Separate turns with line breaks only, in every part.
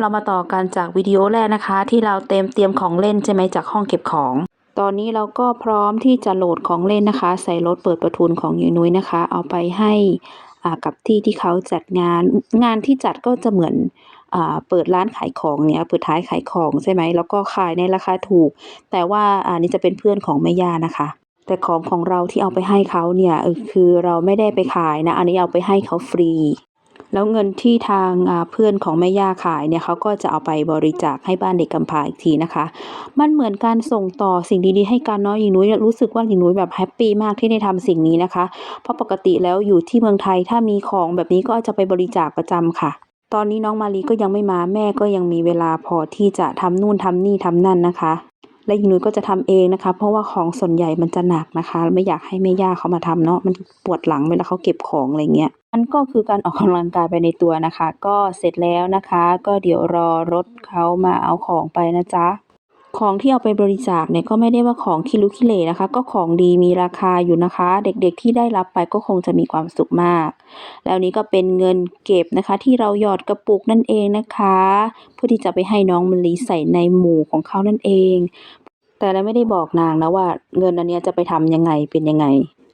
เรามาต่อกันจากวิดีโอแรกนะคะ ที่เราเต็มเตรียมของเล่นใช่ไหมจากห้องเก็บของ ตอนนี้เราก็พร้อมที่จะโหลดของเล่นนะคะ ใส่รถเปิดประทุนของยูนุ้ยนะคะ เอาไปให้อ่ากับที่ที่เขาจัดงานงานที่จัดก็จะเหมือนอ่าเปิดร้านขายของเนี่ยเปิดท้ายขายของใช่ไหมแล้วก็ขายในราคาถูก แต่ว่าอันนี้จะเป็นเพื่อนของแม่ย่านะคะ แต่ของของเราที่เอาไปให้เขาเนี่ยคือเราไม่ได้ไปขายนะ อันนี้เอาไปให้เขาฟรี แล้วเงินที่ทางเพื่อนของแม่ย่าขายเนี่ยเขาก็จะเอาไปบริจาคให้บ้านเด็กกำพร้าอีกทีนะคะ มันเหมือนการส่งต่อสิ่งดีๆให้กันเนาะหญิงนุ้ยรู้สึกว่าหญิงนุ้ยแบบแฮปปี้มากที่ได้ทำสิ่งนี้นะคะ เพราะปกติแล้วอยู่ที่เมืองไทยถ้ามีของแบบนี้ก็จะไปบริจาคประจำค่ะตอนนี้น้องมารีก็ยังไม่มาแม่ก็ยังมีเวลาพอที่จะทำนู่นทำนี่ทำนั่นนะคะ และหญิงนุ้ยก็จะทำเองนะคะ เพราะว่าของส่วนใหญ่มันจะหนักนะคะ ไม่อยากให้แม่ย่าเขามาทำเนาะมันปวดหลังเวลาเขาเก็บของอะไรเงี้ยมันก็คือการออกกำลังกายไปในตัวนะคะ ก็เสร็จแล้วนะคะ ก็เดี๋ยวรอรถเขามาเอาของไปนะจ๊ะของที่เอาไปบริจาคเนี่ยก็ไม่ได้ว่าของคิลุคิเลนะคะ ก็ของดีมีราคาอยู่นะคะ เด็กๆที่ได้รับไปก็คงจะมีความสุขมาก แล้วนี้ก็เป็นเงินเก็บนะคะ ที่เราหยอดกระปุกนั่นเองนะคะ เพื่อที่จะไปให้น้องมลิใส่ในหมู่ของเขานั่นเอง แต่เราไม่ได้บอกนางนะว่าเงินอันเนี้ยจะไปทำยังไงเป็นยังไง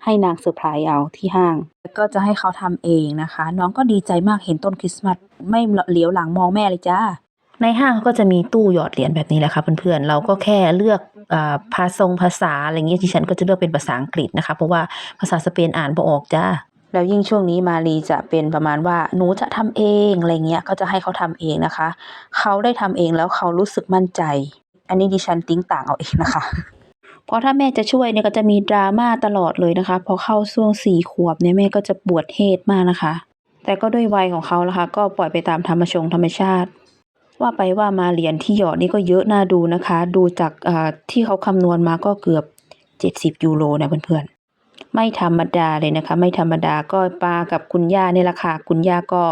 ให้นางเซอร์ไพรส์เอาที่ห้าง แล้วก็จะให้เขาทำเองนะคะ น้องก็ดีใจมากเห็นต้นคริสต์มาสไม่เหลียวหลังมองแม่เลยจ้าในห้างเขาก็จะมีตู้หยอดเหรียญแบบนี้แหละค่ะเพื่อนๆ เราก็แค่เลือกอาภาษงภาษาอะไรเงี้ยที่ฉันก็จะเลือกเป็นภาษาอังกฤษนะคะ เพราะว่าภาษาสเปนอ่านบ่ออกจ้าแล้วยิ่งช่วงนี้มารีจะเป็นประมาณว่าหนูจะทำเองอะไรเงี้ยก็จะให้เขาทำเองนะคะ เขาได้ทำเองแล้วเขารู้สึกมั่นใจ อันนี้ดิฉันติ้งต่างเอาเองนะคะ เพราะถ้าแม่จะช่วยเนี่ยก็จะมีดราม่าตลอดเลยนะคะ พอเข้าช่วงสี่ขวบเนี่ยแม่ก็จะปวดเหตุมากนะคะ แต่ก็ด้วยวัยของเขาละคะ ก็ปล่อยไปตามธรรมชงธรรมชาติ ว่าไปว่ามาเหรียญที่หยอดนี่ก็เยอะน่าดูนะคะ ดูจากที่เขาคำนวณมาก็เกือบ 70 ยูโรนะเพื่อนๆ ไม่ธรรมดาเลยนะคะ ไม่ธรรมดาก็ปากับคุณย่าเนี่ยแหละค่ะ คุณย่าก็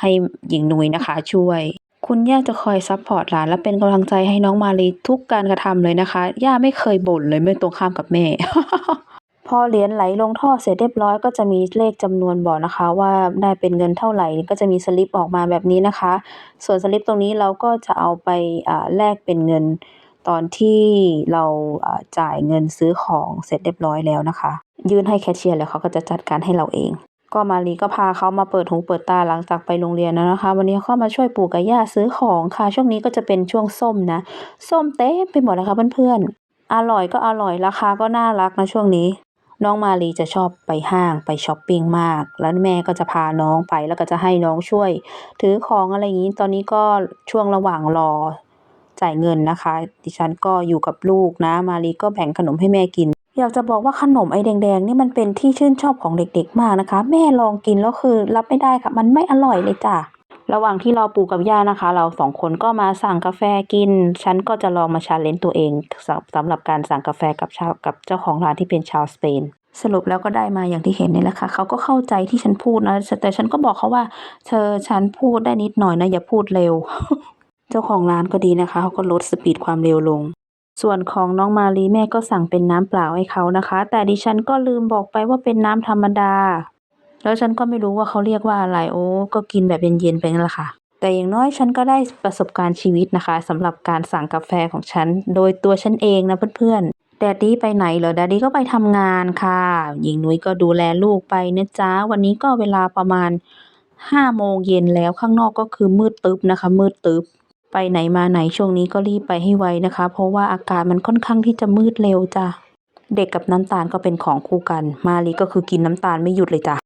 ให้หญิงนุ้ยนะคะ ช่วย คุณย่าจะคอยซัพพอร์ตหลานและเป็นกำลังใจให้น้องมาลีทุกการกระทำเลยนะคะ ย่าไม่เคยบ่นเลยไม่ตรงข้ามกับแม่ พอเหรียญไหลลงท่อเสร็จเรียบร้อยก็จะมีเลขจำนวนบอกนะคะ ว่าได้เป็นเงินเท่าไหร่ก็จะมีสลิปออกมาแบบนี้นะคะ ส่วนสลิปตรงนี้เราก็จะเอาไปแลกเป็นเงินตอนที่เราอ่าจ่ายเงินซื้อของเสร็จเรียบร้อยแล้วนะคะ ยื่นให้แคชเชียร์แล้วเขาก็จะจัดการให้เราเอง ก็มารีก็พาเขามาเปิดหูเปิดตาหลังจากไปโรงเรียนแล้วนะคะ วันนี้เขามาช่วยปู่กับย่าซื้อของค่ะ ช่วงนี้ก็จะเป็นช่วงส้มนะส้มเต็มไปหมดนะคะเพื่อนๆอร่อยก็อร่อยราคาก็น่ารักนะช่วงนี้ น้องมารีจะชอบไปห้างไปช้อปปิ้งมาก แล้วแม่ก็จะพาน้องไปแล้วก็จะให้น้องช่วย ถือของอะไรอย่างนี้ตอนนี้ก็ช่วงระหว่างรอจ่ายเงินนะคะ ดิฉันก็อยู่กับลูกนะ มารีก็แบ่งขนมให้แม่กิน อยากจะบอกว่าขนมไอ้แดงๆนี่มันเป็นที่ชื่นชอบของเด็กๆมากนะคะ แม่ลองกินแล้วคือรับไม่ได้ค่ะ มันไม่อร่อยเลยจ้ะระหว่างที่รอปู่กับย่านะคะ เราสองคนก็มาสั่งกาแฟกิน ฉันก็จะลองมาชาเลนจ์ตัวเองสำสำหรับการสั่งกาแฟกับชาวกับเจ้าของร้านที่เป็นชาวสเปน สรุปแล้วก็ได้มาอย่างที่เห็นนี่แหละค่ะเขาก็เข้าใจที่ฉันพูดนะแต่ฉันก็บอกเขาว่า เธอฉันพูดได้นิดหน่อยนะอย่าพูดเร็ว เจ้าของร้านก็ดีนะคะเขาก็ลดสปีดความเร็วลง ส่วนของน้องมารีแม่ก็สั่งเป็นน้ำเปล่าให้เขานะคะ แต่ดิฉันก็ลืมบอกไปว่าเป็นน้ำธรรมดา แล้วฉันก็ไม่รู้ว่าเขาเรียกว่าอะไรโอ้ก็กินแบบเย็นๆไปนั่นแหละค่ะ แต่อย่างน้อยฉันก็ได้ประสบการณ์ชีวิตนะคะสำหรับการสั่งกาแฟของฉัน โดยตัวฉันเองนะเพื่อนๆแดดดี้ไปไหนเหรอแดดดี้ก็ไปทำงานค่ะ หญิงนุ้ยก็ดูแลลูกไปนะจ๊ะ วันนี้ก็เวลาประมาณห้าโมงเย็นแล้วข้างนอกก็คือมืดตึ๊บนะคะ มืดตึ๊บ ไปไหนมาไหนช่วงนี้ก็รีบไปให้ไวนะคะ เพราะว่าอากาศมันค่อนข้างที่จะมืดเร็วจ้ะ เด็กกับน้ำตาลก็เป็นของคู่กัน มาลีก็คือกินน้ำตาลไม่หยุดเลยจ้ะ